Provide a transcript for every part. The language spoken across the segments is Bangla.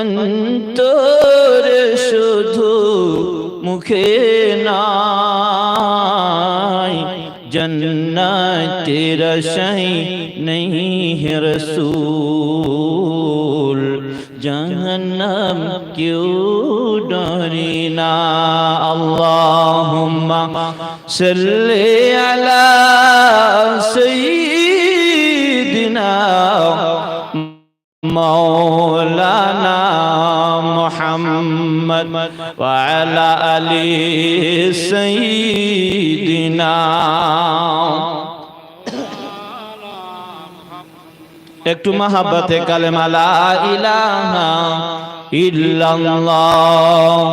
অন্তর শুধু মুখে নাই জন্নাতে রসাই নেই রসূল। জাহান্নাম কেউ ডরি না। আল্লাহুম্মা সাল্লি আলা আলি সঈদিনা। একটু মহাব্বতে কালেমা লা ইলাহা ইল্লাল্লাহ।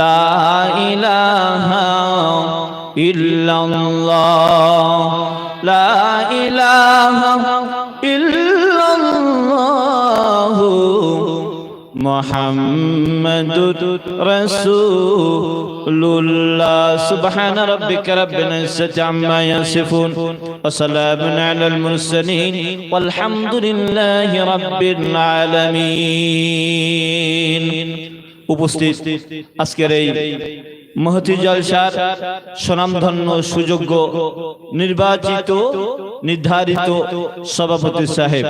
লা ইলাহা ইল্লাল্লাহ। লা ইলাহা محمد رسول الله سبحان ربك رب العزة عما يصفون وسلام على المرسلين والحمد لله رب العالمين উপস্থিত আজকের এই মহতি জলসার স্বনামধন্য সুযোগ্য নির্বাচিত নির্ধারিত সভাপতি সাহেব।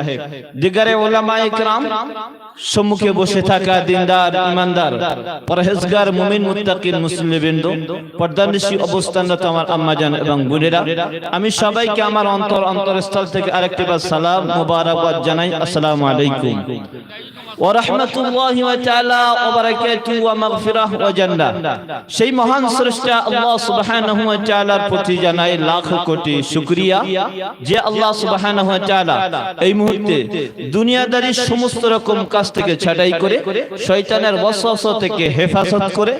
দিগারে ওলামা ইকরাম সম্মুখে বসে থাকা দিনদার ইমানদার পরহেজগার মুমিন মুত্তাকিন মুসলিমবৃন্দ পর্দানিশী অবস্থানরত আমার আম্মাজান এবং বোনেরা আমি সবাইকে আমার অন্তর অন্তরস্থল থেকে আরেকটি বার সালাম মুবারকবাদ জানাই। আসসালামু আলাইকুম। জান্নাহ। সেই মহান আল্লাহ প্রতি জানাই লাখ কোটি যে আল্লাহ এই মুহূর্তে সমস্ত রকম কাজ থেকে করে থেকে হেফাজত করে,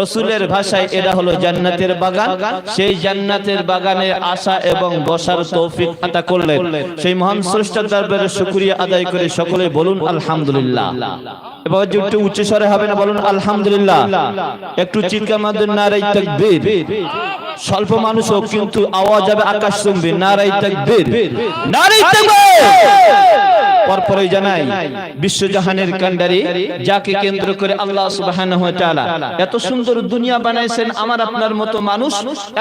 রাসূলের ভাষায় এটা হলো জান্নাতের বাগান। সেই জান্নাতের বাগানে আসা এবং বসার তৌফিক আতা করলেন। সেই মহান স্রষ্টার দরবারে শুকরিয়া আদায় করে সকলে বলুন, আলহামদুলিল্লাহ। এবার একটু উচ্চ স্বরে হবে না, বলুন, আলহামদুলিল্লাহ। একটু চিৎকার নারাই তাকবীর। স্বল্প মানুষ হোক, কিন্তু আওয়াজ হবে আকাশ নারাই তাকবীর। নারাই তাকবীর! পরপরই জানাই, বিশ্বজাহানের কান্ডারি যাকে কেন্দ্র করে আল্লাহ সুবহানাহু এত সুন্দর দুনিয়া বানাইছেন, আমার আপনার মতো মানুষ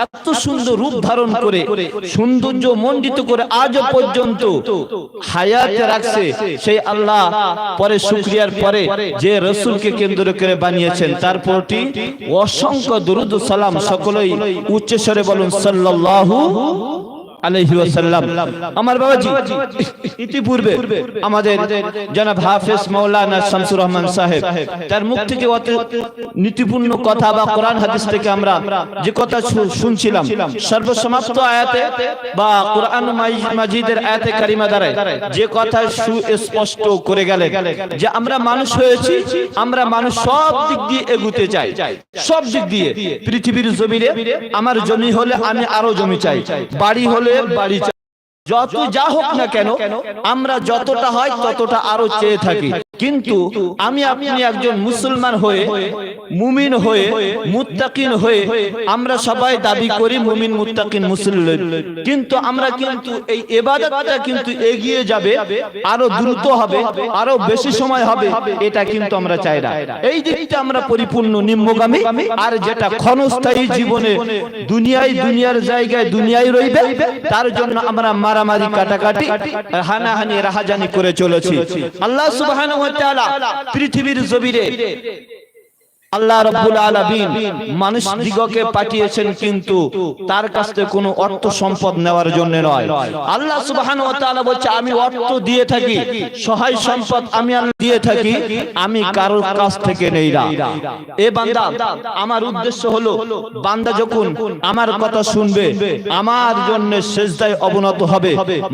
এত সুন্দর রূপ ধারণ করে, সৌন্দর্য মণ্ডিত করে আজ পর্যন্ত হায়াতে রাখছে, সেই আল্লাহ পরে শুকরিয়ার পরে যে রসুলকে কেন্দ্র করে বানিয়েছেন তার তারপরটি অসংখ্য দুরুদ সালাম সকলেই উচ্চস্বরে বলুন সাল্লাল্লাহু আলাইহি ওয়াসাল্লাম। আমার বাবাজি ইতিপূর্বে আমাদের জনাব হাফেজ মাওলানা শামসুর রহমান সাহেব তার মুখ থেকে অত নীতিপূর্ণ কথা বা কোরআন হাদিস থেকে আমরা যে কথা শুনছিলাম সর্বসমাপ্ত আয়াতে বা কোরআন মাজিদের আয়াতে কারিমা দ্বারাই যে কথা সুস্পষ্ট করে গেলেন যে আমরা মানুষ হয়েছি আমরা মানুষ সব দিক দিয়ে এগুতে চাই। সব দিক দিয়ে পৃথিবীর জমিনে আমার জমি হলে আমি আরও জমি চাই। বাড়ি হলে বাড়ি যত যা হোক না কেন আমরা যতটা হয় ততটা আরও চেয়ে থাকি। কিন্তু আমি আপনি একজন মুসলমান হয়ে মুমিন হয়ে মুত্তাকিন হয়ে আমরা সবাই দাবি করি মুমিন মুত্তাকিন মুসলিম কিন্তু আমরা কিন্তু এই এবাদতটা কিন্তু এগিয়ে যাবে আরও দ্রুত হবে আরও বেশি সময় হবে এটা কিন্তু আমরা চাই না। এই দিকটা আমরা পরিপূর্ণ নিম্নগামী আর যেটা ক্ষণস্থায়ী জীবনে দুনিয়ায় দুনিয়ার জায়গায় দুনিয়ায় রইবে তার জন্য আমরা মারামারি কাটাকাটি হানাহানি রাহাজানি করে চলেছি। আল্লাহ সুবহানাহু ওয়া তাআলা পৃথিবীর জমিনে আল্লাহ রাব্বুল আলামিন মানুষ দিগকে পাঠিয়েছেন কিন্তু তার কাছ থেকে কোনো অর্থ সম্পদ নেওয়ার জন্য নয়। আল্লাহ সুবহানাহু ওয়া তাআলা বলছে আমি অর্থ দিয়ে থাকি সহায় সম্পদ আমি দিয়ে থাকি আমি কারোর কাছ থেকে নেই না এ বান্দা আমার উদ্দেশ্য হলো বান্দা যখন আমার কথা শুনবে আমার জন্য সেজদায় অবনত হবে।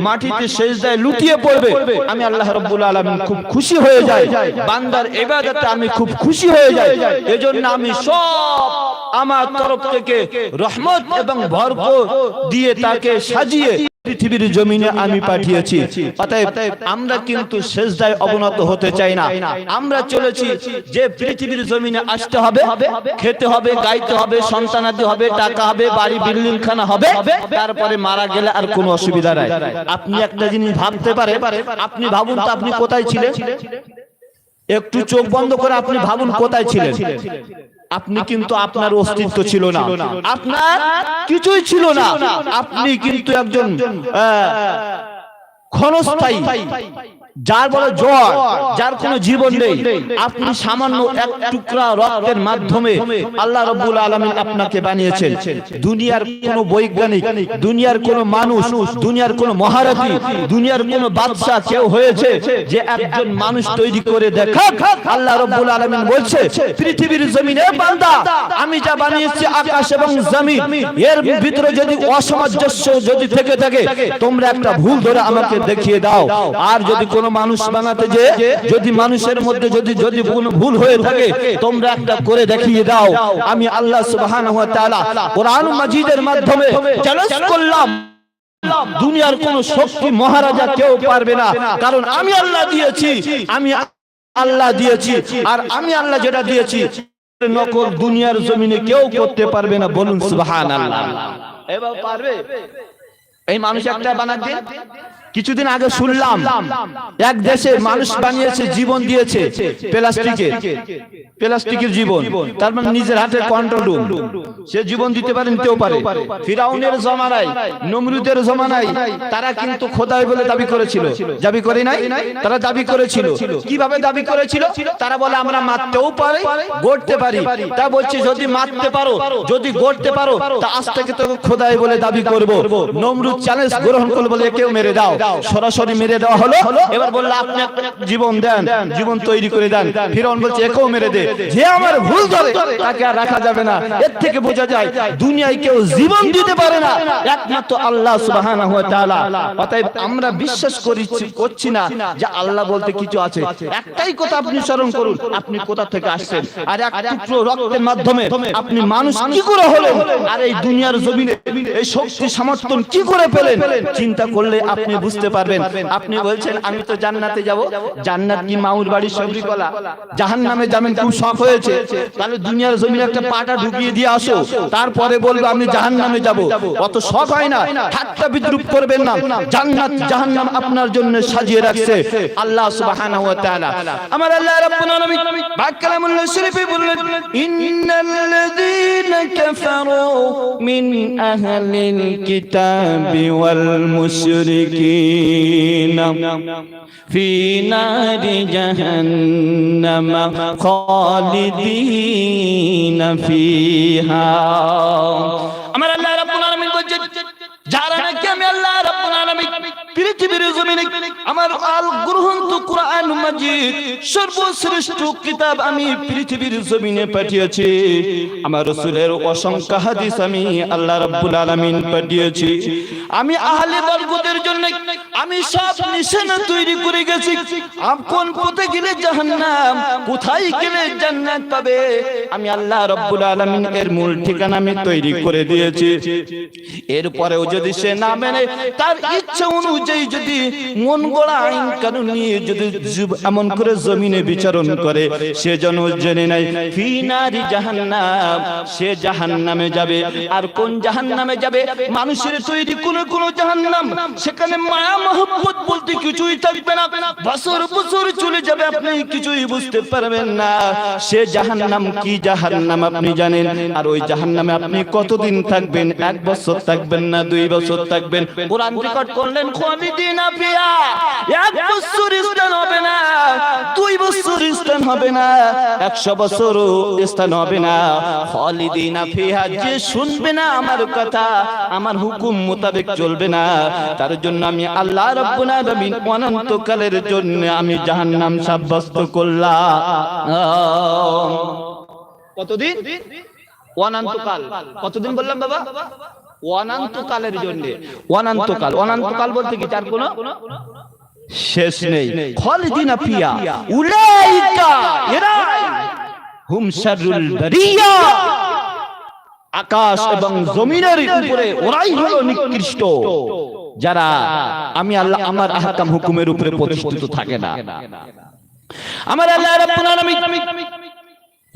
মাটিতে সেজদায় লুটিয়ে পড়বে। আমি আল্লাহ রাব্বুল আলামিন খুব খুশি হয়ে যাই বান্দার ইবাদতে আমি খুব খুশি হয়ে যাই এজন্য আমি সব আমার তরফ থেকে রহমত এবং ভরপুর দিয়ে তাকে সাজিয়ে পৃথিবীর জমিনে আমি পাঠিয়েছি। অতএব আমরা কিন্তু শেষদায় অবনত হতে চাই না। আমরা চলেছি যে পৃথিবীর জমিনে আসতে হবে খেতে হবে গাইতে হবে সন্তানাদি হবে টাকা হবে বাড়ি বিল্ডিং খানা হবে তারপরে মারা গেলে আর কোনো অসুবিধা নাই। আপনি একটা জিনিস ভাবতে পারে আপনি ভাবুন তো আপনি কোথায় ছিলেন? একটু চোখ বন্ধ করে আপনি ভাবুন কোথায় ছিলেন। আপনি কিন্তু আপনার অস্তিত্ব ছিল না। আপনার কিছুই ছিল না। আপনি কিন্তু একজন ক্ষণস্থায়ী। যার বলে জ্বর যার কোনো জীবন নেই আপনি সামান্য এক টুকরা রক্তের মাধ্যমে আল্লাহ রব্বুল আলমিন আপনাকে বানিয়েছেন। দুনিয়ার কোনো বৈজ্ঞানিক দুনিয়ার কোনো মানুষ দুনিয়ার কোনো মহারথী দুনিয়ার কোনো বাদশাহ কেউ হয়েছে যে একজন মানুষ তৈরি করে দেখা। আল্লাহ রব্বুল আলমিন বলছে পৃথিবীর জমিনে বান্দা আমি যা বানিয়েছি আকাশ এবং জমিন এর ভিতরে যদি অসামঞ্জস্য যদি থেকে থাকে তোমরা একটা ভুল ধরে আমাকে দেখিয়ে দাও। আর যদি কোনো মানুষ বানাতে যে যদি মানুষের মধ্যে যদি যদি ভুল হয়ে থাকে তোমরা একটা করে দেখিয়ে দাও। আমি আল্লাহ সুবহানাহু ওয়া তাআলা কোরআন মাজিদের মাধ্যমে চ্যালেঞ্জ করলাম। দুনিয়ার কোন শক্তি মহারাজা কেউ পারবে না। কারণ আমি আল্লাহ দিয়েছি। আমি আল্লাহ দিয়েছি। আর আমি আল্লাহ যেটা দিয়েছি নকল দুনিয়ার জমিনে কেউ করতে পারবে না বলুন সুবহানাল্লাহ। এবার পারবে? এই মানুষ একটা বানাতে কিছুদিন আগে শুনলাম এক দেশে মানুষ বানিয়েছে জীবন দিয়েছে প্লাস্টিকের প্লাস্টিকের জীবন। তার মানে নিজের হাতে কন্ট্রোল রুম। সে জীবন দিতে পারে নিতেও পারে। ফিরাউনের জমানায় নমরুদের জমানায় তারা কিন্তু খোদাই বলে দাবি করেছিল। দাবি করে নাই? তারা দাবি করেছিল। কীভাবে দাবি করেছিল? তারা বলে আমরা মারতেও পারি গড়তে পারি। তা বলছে যদি মারতে পারো যদি গড়তে পারো তা আজ থেকে তো খোদাই বলে দাবি করব। নমরুদ চ্যালেঞ্জ গ্রহণ করব বলে কেউ মেরে দাও। সরাসরি মেরে দেওয়া হলো। এবার বলল আপনি জীবন দেন জীবন তৈরি করে দেন। ফিরাউন বলছে একেও মেরে দে। যে আমার ভুল ধরে তাকে আর রাখা যাবে না। এর থেকে বোঝা যায় দুনিয়ায় কেউ জীবন দিতে পারে না। একমাত্র আল্লাহ সুবহানাহু ওয়া তাআলা। অতএব আমরা বিশ্বাস করি করছি না যে আল্লাহ বলতে কিছু আছে। একটাই কথা আপনি স্মরণ করুন আপনি কোথা থেকে আসছেন? আর এক টুকরো রক্তের মাধ্যমে আপনি মানুষ কি করে হলেন? আর এই দুনিয়ার জমিনে এই শক্তি সমর্থন কি করে পেলেন? চিন্তা করলে আপনি বুঝতে পারবেন। আপনি বলছেন, আমি তো জান্নাতে যাব। জান্নাত কি মাউর বাড়ির সবরি কলা জাহান্নামে যাবেন, খুব শখ হয়েছে। তাহলে দুনিয়ার জমিনে একটা পাটা ঢুকিয়ে দিয়ে আসো। তারপরে বলব, আমি জাহান্নামে যাব। অত শখ হয় না। ঠাট্টা বিদ্রুপ করবেন না। জান্নাত জাহান্নাম আপনার জন্য সাজিয়ে রাখছে। আল্লাহ সুবহানাহু ওয়া তাআলা। আমার আল্লাহ রাব্বুল আলামিন বাক্কালামুল শরীফে বললেন ইন্নাল্লাযীনা কাফারু মিন আহলিল কিতাবি ওয়াল মুশরিকিন। في نار جهنم خالدين فيها أمر الله পৃথিবীর জমিনে আমার আল কোরআন মাজিদ, সর্বশ্রেষ্ঠ কিতাব আমি পৃথিবীর জমিনে পাঠিয়েছি। আমার রাসূলের অসংখ্য হাদিস আমি আল্লাহ রাব্বুল আলামিন পাঠিয়েছি। আমি আহলে বরকতের জন্য আমি সব নিশানা তৈরি করে গেছি। আপন পথে গেলে জাহান্নাম, কোথায় গেলে জান্নাত পাবে? আমি আল্লাহ রাব্বুল আলামিন এর মূল ঠিকানা আমি তৈরি করে দিয়েছি। এরপরেও যদি সে না মেনে, তার ইচ্ছা অনুযায়ী যদি মন গড়া আইন কানুন নিয়ে যদি এমন করে জমিনে বিচারণ করে, সে যেন জেনে নাই ফি নারি জাহান্নাম, সে জাহান্নামে যাবে। আর কোন জাহান্নামে যাবে? মানুষের তৈরি কোন কোন জাহান্নাম, সেখানে মায়া মহব্বত বলতে কিছুই থাকবে না। বছর বছর চলে যাবে, আপনি কিছুই বুঝতে পারবেন না। সে জাহান্নাম কি জাহান্নাম আপনি জানেন? আর ওই জাহান্নামে আপনি কতদিন থাকবেন? এক বছর থাকবেন না দুই বছর থাকবেন? কোরআন রেকর্ড করলেন আমার কথা, আমার হুকুম মোতাবেক চলবে না। তার জন্য আমি আল্লাহ রাব্বুল আলামিন অনন্তকালের জন্য আমি জাহান্নাম সাব্যস্ত করলাম। কতদিন? অনন্তকাল। কতদিন বললাম বাবা? অনন্তকালের জন্য। অনন্তকাল অনন্তকাল বলতে কি? তার শেষ নেই। ফিয়া। উলাইকা এরাই হুম আকাশ এবং জমিনের উপরে ওরাই হলো নিকৃষ্ট। যারা আমি আল্লাহ, আমার আহকাম হুকুমের উপরে প্রতিষ্ঠিত থাকে না। আমার আল্লাহ রাব্বুল আলামিন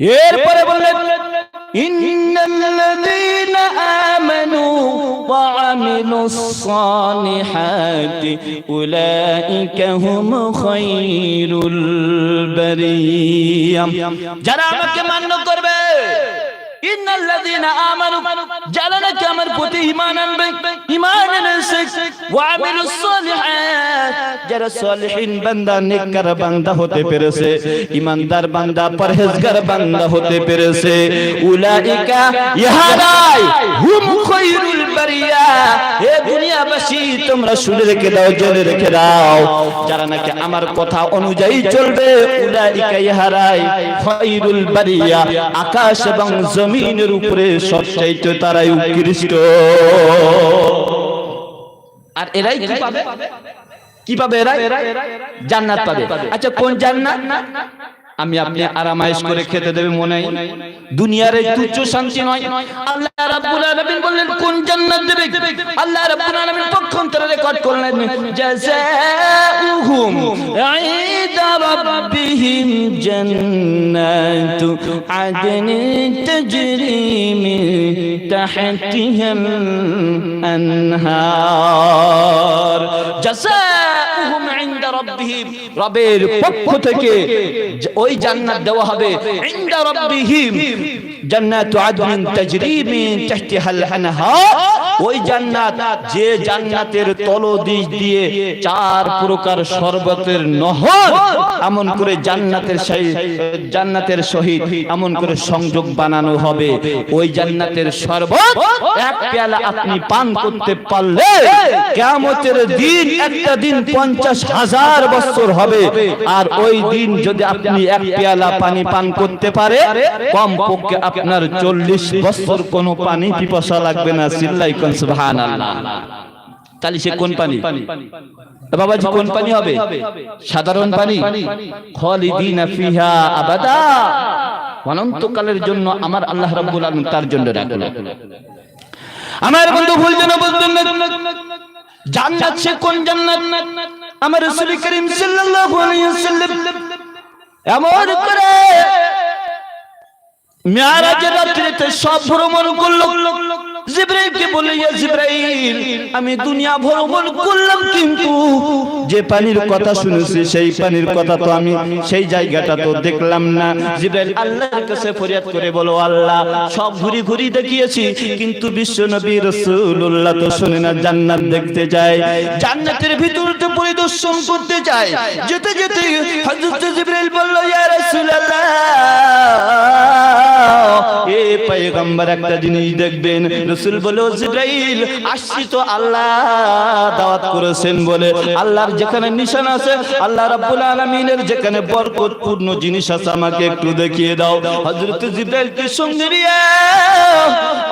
এরপরে বললেন ইন্নাল্লাযীনা আমানু ওয়া আমিলুস সালিহাতি উলাইকা হুম খায়রুল বারিয়া. যারা আমাকে মান্য করবে তোমরা শুনে রেখে দাও, জেনে রেখে দাও। যারা নাকি আমার কথা অনুযায়ী চলবে, উলাইকা ইহারাই খায়রুল বারিয়া, আকাশ এবং জমিনের উপরে সবচাইতে তারাই উৎকৃষ্ট। আর এরাই কি পাবে? কি পাবে এরাই? জান্নাত পাবে। আচ্ছা কোন জান্নাত? আমি আপনি আরামাইশ করে খেতে দেবে মনে হয় দুনিয়ার এই তুচ্ছ শান্তি নয়। আল্লাহ রাব্বুল আলামিন বললেন কোন জান্নাত দেবে? আল্লাহ রাব্বুল আলামিন পক্ষান্তরে রেকর্ড করলেন জাযাউহুম ইনদা রাব্বিহিম জান্নাতু আদন তাজরি মিন তাহতিহাল আনহার। জাযাউহুম ইনদা রাব্বিহিম। রবের পক্ষ থেকে ওই জান্নাত দেওয়া হবে ইনদা রাব্বিহিম। জান্নাতু আদন তাজরি মিন তাহতিহাল আনহার। ওই জান্নাত যে জান্নাতের তলদিশ দিয়ে চার প্রকার শরবতের নহর। এমন করে জান্নাতের জান্নাতের সহিত এমন করে সংযোগ বানানো হবে। ওই জান্নাতের শরবত এক পেয়ালা আপনি পান করতে পারলে কিয়ামতের দিন একটা দিন পঞ্চাশ হাজার বছর হবে। আর ওই দিন যদি আপনি এক পেয়ালা পানি পান করতে পারে কম পক্ষে আপনার চল্লিশ বছর কোনো পানি পিপাসা লাগবে না, সিল্লাই কোন সুবহান তাহলে সে কোন পানি? কোন পানি হবে? সাধারণ পানি? ফিহা আবাদা। অনন্তকালের জন্য আমার আল্লাহ রাব্বুল আলামিন তার জন্য আমার বন্ধু না জান্নাত সে কোন জান্নাত? আমার রাসূল করিম সাল্লাল্লাহু আলাইহি ওয়াসাল্লাম এমন করে মেয়ারাজের রাত্রিতে সব ভ্রমণ করল। জিব্রাইলকে বলে ইয়া জিব্রাইল আমি দুনিয়া ভ্রমণ করলাম কিন্তু যে পানির কথা শুনেছি সেই পানির কথা তো আমি সেই জায়গাটা তো দেখলাম না। জিব্রাইল আল্লাহর কাছে ফরিয়াদ করে বলো আল্লাহ সব ঘুরি ঘুরি দেখিয়েছি কিন্তু বিশ্ব নবী রাসূলুল্লাহ তো শুনে না জান্নাত দেখতে যায়। জান্নাতের ভিতরটা পরিদর্শন করতে যায়। যেতে যেতে হযরত জিব্রাইল বলল ইয়া রাসূলুল্লাহ এ পয়গম্বর একটা জিনিস দেখবেন রাসূল বলে জিব্রাইল, আসছি তো আল্লাহ দাওয়াত করেছেন বলে আল্লাহর যেখানে নিশান আছে, আল্লাহ রাব্বুল আলামিনের যেখানে বরকতপূর্ণ জিনিস আছে, আমাকে একটু দেখিয়ে দাও। হযরত জিব্রাইলকে সঙ্গে নিয়ে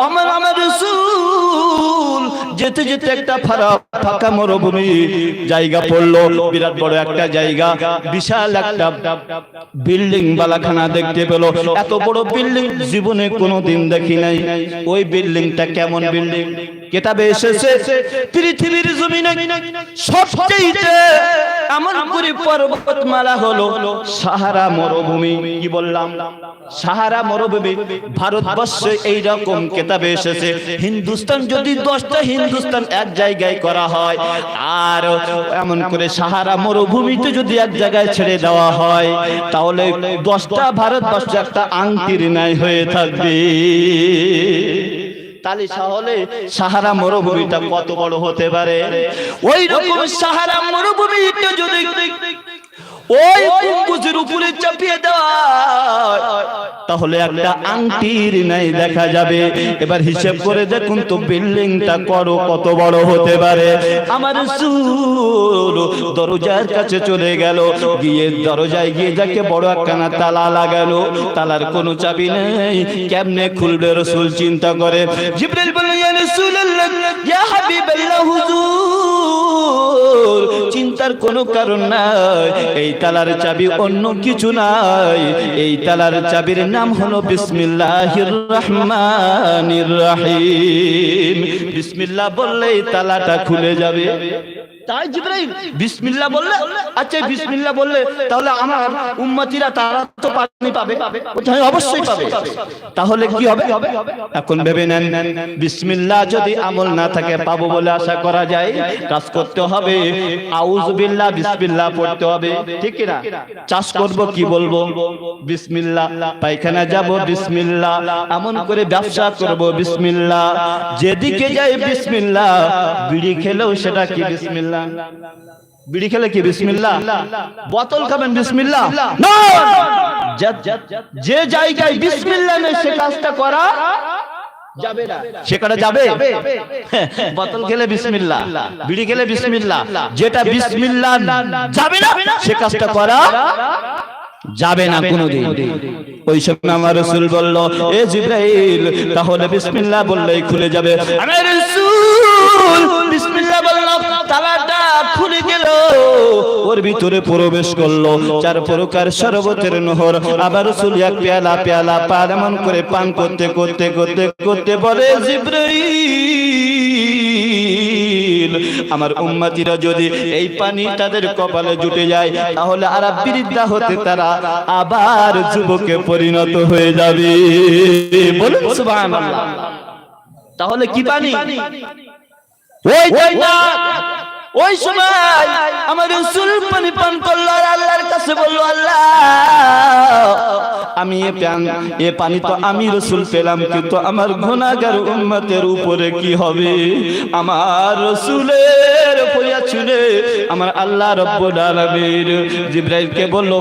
আমার আমার রাসূল, যেতে যেতে একটা ফারা ফাঁকা মরুভূমি জায়গা পড়ল, বিরাট বড় একটা জায়গা, বিশাল একটা বিল্ডিং বালাখানা দেখতে পেল। এত বড় বিল্ডিং জীবনে দেখি নাই। ওই বিল্ডিংটা কেমন বিল্ডিং? কেতাবে এসেছে, পৃথিবীর জমিনে সবচেয়ে এমন করে পর্বতমালা হলো সাহারা মরুভূমি। কি বললাম? সাহারা মরুভূমি, ভারতবর্ষে এই রকম কেতাবে এসেছে? হিন্দুস্তান যদি দশটা হিন্দুস্তান এক জায়গায় করা হয়, আর এমন করে সাহারা মরুভূমিতে যদি এক জায়গায় ছেড়ে দেওয়া হয়, তাহলে দশটা ভারতবর্ষ একটা আংটির ন্যায় হয়ে থাকবে। সাহারা মরুভূমিটা কত বড় হতে পারে? ওই রকম সাহারা মরুভূমিটা যদি ওই গম্বুজের উপরে চাপিয়ে দেওয়া তাহলে একটা আংটির নাই দেখা যাবে। এবার হিসেব করে দেখুন তো বিল্ডিংটা করো, কত বড় হতে পারে। আমার সুর দরজার কাছে চলে গেল। গিয়ে দরজায় গিয়ে যাকে বড় একখানা তালা লাগালো। তালার কোনো চাবি নেই। কেমনে খুলবে রসুল চিন্তা করে। জিব্রাইল বলল, ইয়া রাসূলুল্লাহ, ইয়া হাবিবাল্লাহ, হুজুর, চিন্তার কোনো কারণ নাই। এই তালার চাবি অন্য কিছু নাই। এই তালার চাবির নাম হলো বিসমিল্লাহির রহমানির রহিম। বিসমিল্লাহ বললেই তালাটা খুলে যাবে। তাই জিব্রাইল বিসমিল্লাহ বললে আচ্ছা বিসমিল্লাহ বললে তাহলে আমার উম্মতিরা তারা তো পানি পাবে। অবশ্যই পাবে। তাহলে কি হবে? এখন ভেবে নেন বিসমিল্লাহ যদি আমল না থাকে পাবো বলে আশা করা যায়। কাজ করতে হবে। আউযুবিল্লাহ বিসমিল্লাহ পড়তে হবে। ঠিক কি না চাষ করব কি বলব? বিসমিল্লাহ পায়খানা যাব বিসমিল্লাহ এমন করে ব্যবসা করব বিসমিল্লাহ। যেদিকে যাই বিসমিল্লাহ বিড়ি খেলেও সেটা কি বিসমিল্লাহ? বিড়ি খেলে কি বিসমিল্লাহ? বোতল খাবেন বিসমিল্লাহ? যে জায়গায় বিসমিল্লাহ নেই সে কাজটা করা যাবে না। সেখানে যাবে? বোতল খেলে বিসমিল্লাহ। বিড়ি খেলে বিসমিল্লাহ। যেটা বিসমিল্লাহ যাবে না? সে কাজটা করা যাবে না কোনোদিন। ওই সময় আমার রসুল বলল, এ জিব্রাইল, তাহলে বিসমিল্লাহ বললেই খুলে যাবে। আমার রসুল বিসমিল্লাহ বললাম, তালাটা খুলে গেল। ওর ভিতরে প্রবেশ করল। চার প্রকার শরবতের নহর। আবার রসুল এক পেয়ালা পেয়ালা পান, এমন করে পান করতে করতে করতে করতে বলে, জিব্রাইল আমার উম্মাতিরা যদি এই পানি তাদের কপালে জুটে যায়, তাহলে আর বিরিদ্ধা হতে তারা আবার যুবকে পরিণত হয়ে যাবে। বলুন, সুবহানাল্লাহ। তাহলে কি পানি? ওই ওই সময় আমার রসুল পানি পান করল আল্লাহর কাছে বলল, আল্লাহ, আমি এ পান এ পানি তো আমি রসুল পেলাম, কিন্তু আমার গুনাহগার উম্মতের উপরে কি হবে? আমার রসুলের পয়া ছুলে আমার আল্লাহ রব্বুল আলামিন জিব্রাইলকে বলল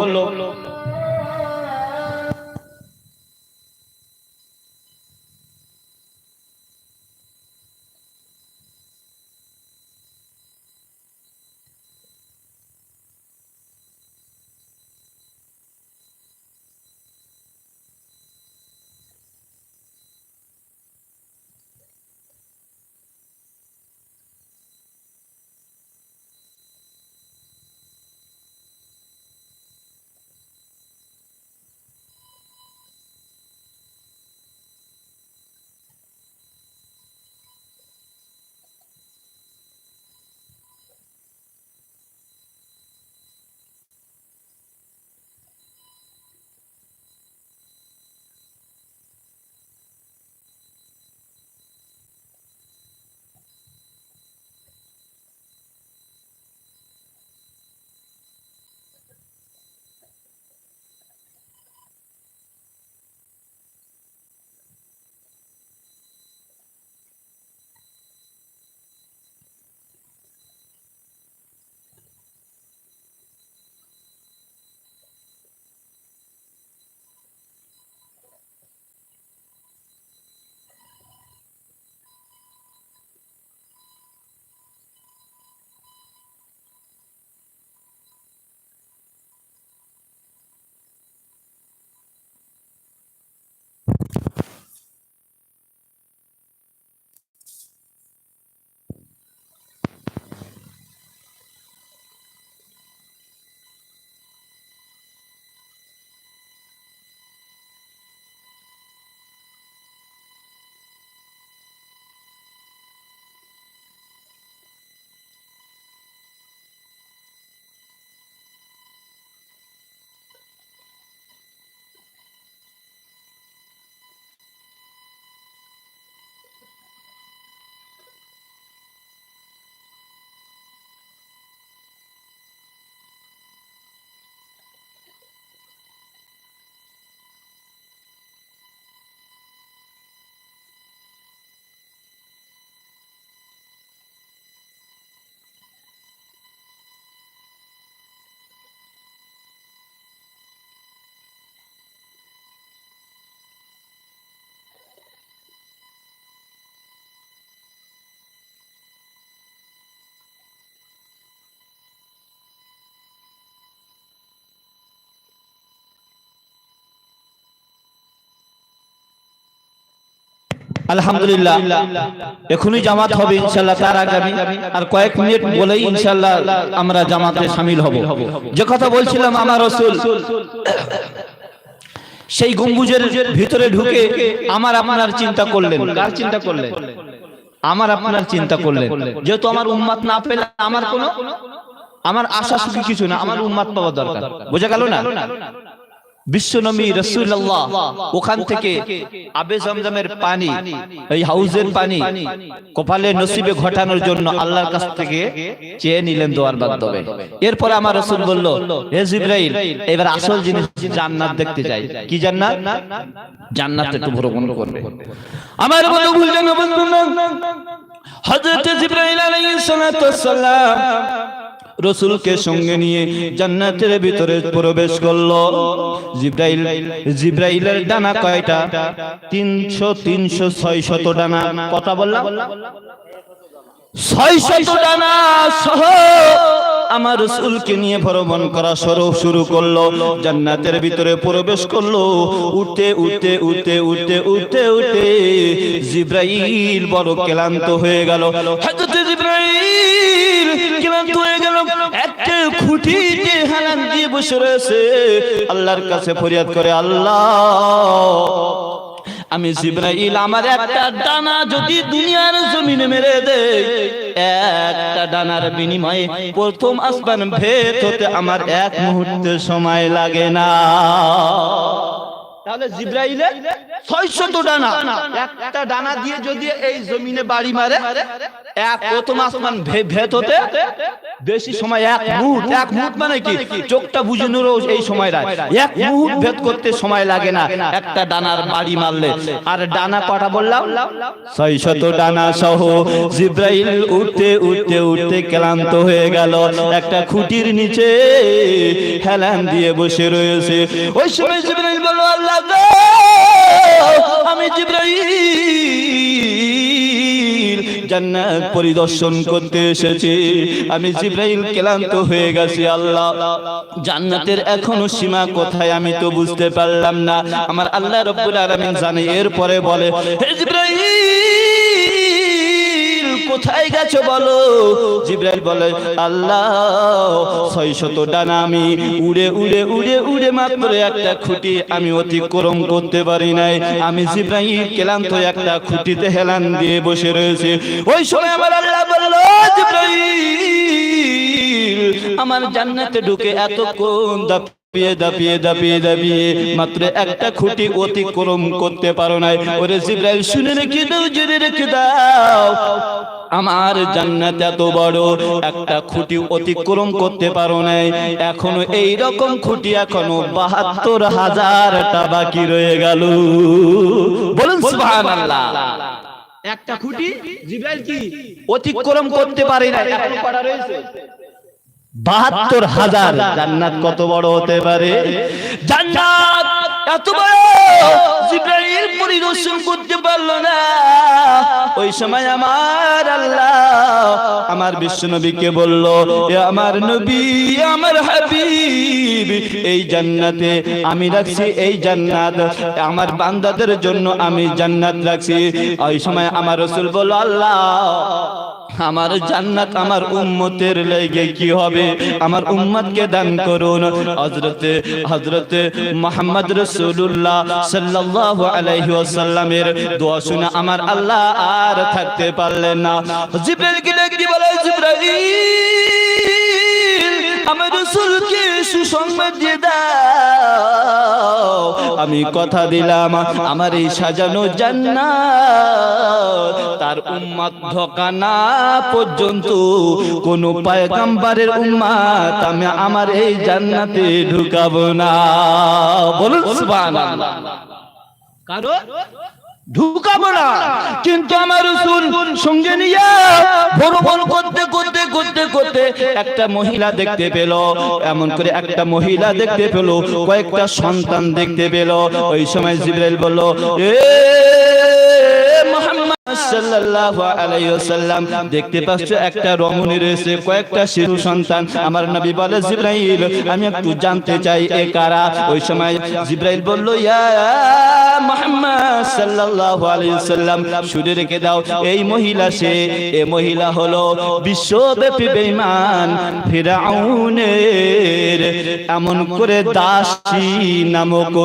আলহামদুলিল্লাহ, এখনই জামাত হবে ইনশাল্লাহ তার আগামী। আর কয়েক মিনিট বলেই ইনশাল্লাহ আমরা জামাতে সামিল হব। যে কথা বলছিলাম আমার রসুল, সেই গম্বুজের ভিতরে ঢুকে আমার আপনার চিন্তা করলেন। কার চিন্তা করলেন? আমার আপনার চিন্তা করলেন। যেহেতু আমার উম্মাত না পেলে আমার কোনো আমার আশা সুখী কিছু না, আমার উম্মাত পাওয়া দরকার। বোঝা গেল না? বিশ্বনবী রসুল্লাহ ওখান থেকে আবে জমজমের পানি এই হাউজের পানি কপালে নসিবে ঘটানোর জন্য আল্লাহর কাছ থেকে চেয়ে নিলেন দোয়ার মাধ্যমে এরপরে আমার রসুল বলল হে জিব্রাইল এবার আসল জিনিস জান্নাত দেখতে যাই। কি জান্নাত? জান্নাত একটু ভ্রমণ করবে। আমার বন্ধু ভুলবেন না বন্ধু না হযরত জিব্রাইল আলাইহিস ওয়াসসালাম রসুলকে সঙ্গে নিয়ে জান্নাতের ভিতরে প্রবেশ করল। জিব্রাইল, জিব্রাইলের ডানা কয়টা? তিনশো তিনশো ছয় শত ডানা। কথা বললাম? ছয় শত ডানা সহ আমার রসুলকে নিয়ে ভ্রমণ করা সরো শুরু করল। জান্নাতের ভিতরে প্রবেশ করল। উঠতে উঠতে উঠতে উঠতে উঠতে উঠতে জিব্রাইল বড় ক্লান্ত হয়ে গেল। হযরত জিব্রাইল ক্লান্ত হয়ে গেল। একটা খুঁটিতে হেলান দিয়ে বসে রয়েছে। আল্লাহর কাছে ফরিয়াদ করে আল্লাহ আমি জিব্রাইল আমার একটা ডানা যদি দুনিয়ার জমিনে মেরে দেয় একটা ডানার বিনিময়ে প্রথম আসমান ভেদ হতে আমার এক মুহূর্তে সময় লাগে না। তাহলে জিব্রাইলে ছয়শত ডানা। একটা ডানা দিয়ে যদি এই জমিনে বাড়ি মারে এক প্রথম আসমান ভে- ভেদ হতে বেশি সময় এক মুহূর্ত। এক মুহূর্ত মানে কি? চোখটা বুঝানোরও এই সময় লাগে এক মুহূর্ত ভেদ করতে সময় লাগে না। একটা ডানার বাড়ি মারলে। আর ডানা কটা বললাম ছয়শত ডানা সহ জিব্রাইল উঠতে উঠতে উঠতে ক্লান্ত হয়ে গেল। একটা খুঁটির নিচে হেলান দিয়ে বসে রয়েছে। ওই সময় জিব্রাইল বলল আল্লাহ জান্নাত পরিদর্শন করতে এসেছি। আমি জিব্রাইল ক্লান্ত হয়ে গেছি, আল্লাহ। জান্নাতের এখনও সীমা কোথায় আমি তো বুঝতে পারলাম না। আমার আল্লাহ রব্বুল আলামিন জানে, এরপরে বলে, হে জিব্রাইল! কোথায় গেছো বলো? জিব্রাইল বলে, আল্লাহ ছয় শত ডানা আমি উড়ে উড়ে উড়ে উড়ে মাত্র একটা খুঁটি আমি অতিক্রম করতে পারি নাই। আমি জিব্রাইল ক্লান্ত একটা খুঁটিতে হেলান দিয়ে বসে রয়েছে। ওই সময় আমার আল্লাহ বলল জিব্রাইল, আমার জান্নাতে ঢুকে এতক্ষণ দাপিয়ে দাপিয়ে দাপিয়ে দাপিয়ে মাত্র একটা খুঁটি অতিক্রম করতে পারো নাই। ওরে জিব্রাইল, শুনে রেখে দাও, জেনে রেখে দাও। আমার জান্নাত এত বড় একটা খুঁটি অতিক্রম করতে পারো নাই। এখনও এই রকম খুঁটি এখনও বাহাত্তর হাজারটা বাকি রয়ে গেল। বলুন সুবহানাল্লাহ। একটা খুঁটি জিব্রাইল কি অতিক্রম করতে পারে না এখনও কটা রয়েছে? বাহাত্তর হাজার। জান্নাত কত বড় হতে পারে? জান্নাত এত বড় পরিদর্শন করতে পারল না। ওই সময় আমার আল্লাহ আমার বিশ্ব নবীকে বলল আমার নবী, আমার হাবিব, এই জান্নাতে আমি রাখছি, এই জান্নাত। আমার বান্দাদের জন্য আমি জান্নাত রাখছি। ওই সময় আমার রসুল বলল, আল্লাহ আমার জান্নাত আমার উম্মতের লেগে কি হবে? আমার উম্মতকে দান করুন। হজরতে হজরতে মুহাম্মদ রাসূলুল্লাহ সাল্লাল্লাহু আলাইহি ওয়াসাল্লামের দোয়া শুনে আমার আল্লাহ আর থাকতে পারলেন না। জিব্রাইল কি বলে, জিবরাইল! আমার রাসূলকে সুসংবাদ দিয়ে দাও। আমি কথা দিলাম, আমার এই সাজানো জান্নাত। তার উম্মত ধোকা না পর্যন্ত কোন পয়গম্বরের উম্মত আমি আমার এই জান্নাতে ঢুকাবো না। বলুন, সুবহানাল্লাহ। কারণ ঢুকাবো না কিন্তু আমার করতে করতে করতে করতে একটা মহিলা দেখতে পেল। এমন করে একটা মহিলা দেখতে পেল, কয়েকটা সন্তান দেখতে পেল। ওই সময় জিবরাইল সাল্লাল্লাহু দেখতে পাচ্ছ একটা রমণী রয়েছে, কয়েকটা শিশু সন্তান। আমার নবী বলে, জিব্রাইল, আমি একটু জানতে চাই, এ কারা? ওই সময় জিব্রাইল বলল, ইয়া রেখে দাও, এই মহিলা সে মহিলা হলো বিশ্বব্যাপী এমন করে দাসী নামক